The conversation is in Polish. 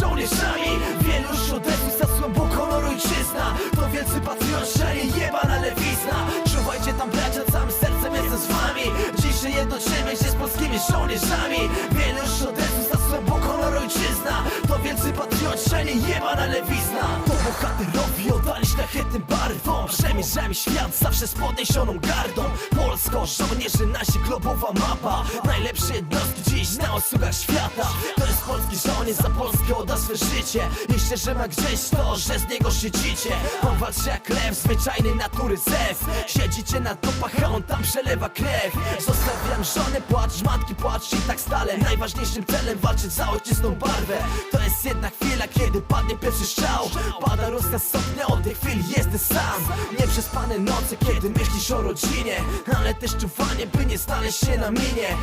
żołnierzami Wielu już odeszli za słabo honor ojczyzna. To wielcy patrioci, jebana lewizna. Czuwajcie tam bracia, całym sercem jestem z wami. Dziś jednoczymy się z polskimi żołnierzami. Wielu już odeszli za słabo honor ojczyzna. To wielcy patrioci, jebana lewizna. To bohaterowie oddali szlachetnym barwom. Przemierzamy świat zawsze z podniesioną gardą. Polsko, żołnierzy nasi, globowa mapa. Najlepsze jednostki dziś na usługach świata. To jest polski żołnierz, za Polskę odda swe życie. Myślę, że ma gdzieś to, że z niego szydzicie On walczy jak lew, zwyczajnej natury zew. Siedzicie na dupach, a on tam przelewa krew. Zostawiam żonę, płacz, matki płacz i tak stale. Najważniejszym celem walczyć za ojczystą barwę. To jest jedna chwila, kiedy padnie pierwszy strzał. Pada rozkaz stopnia, od tej chwili jestem sam. Nieprzespane noce, kiedy myślisz o rodzinie. Ale też czuwanie, by nie znaleźć się na minie